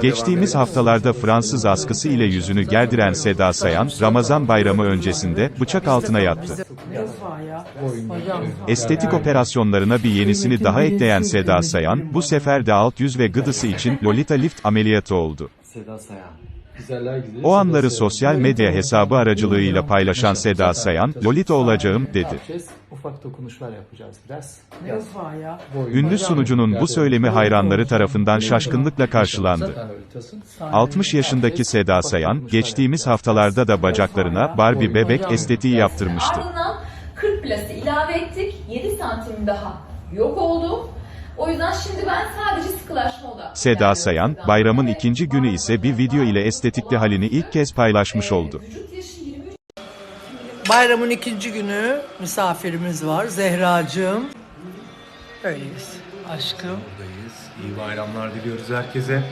Geçtiğimiz haftalarda Fransız askısı ile yüzünü gerdiren Seda Sayan, Ramazan bayramı öncesinde bıçak altına yattı. Estetik operasyonlarına bir yenisini daha ekleyen Seda Sayan, bu sefer de alt yüz ve gıdısı için Lolita Lift ameliyatı oldu. Seda Sayan. O anları sosyal medya hesabı aracılığıyla paylaşan Seda Sayan, Lolita olacağım, dedi. Yapacağız? Ufak dokunuşlar yapacağız biraz. Ne ufağı ya? Boyun- Ünlü sunucunun bu söylemi hayranları tarafından şaşkınlıkla karşılandı. Sen öylesin. 60 yaşındaki Seda Sayan, geçtiğimiz haftalarda da bacaklarına Barbie bebek estetiği yaptırmıştı. Ardından 40 plası ilave ettik. 7 santim daha yok oldu. O yüzden şimdi ben sadece sıkılaşma odaklı. Seda Sayan, bayramın ikinci günü ise bir video ile estetikli halini ilk kez paylaşmış oldu. Vücut yaşı 23 Bayramın ikinci günü misafirimiz var. Zehracığım. Öyleyiz. Aşkım. Buradayız. İyi bayramlar diliyoruz herkese.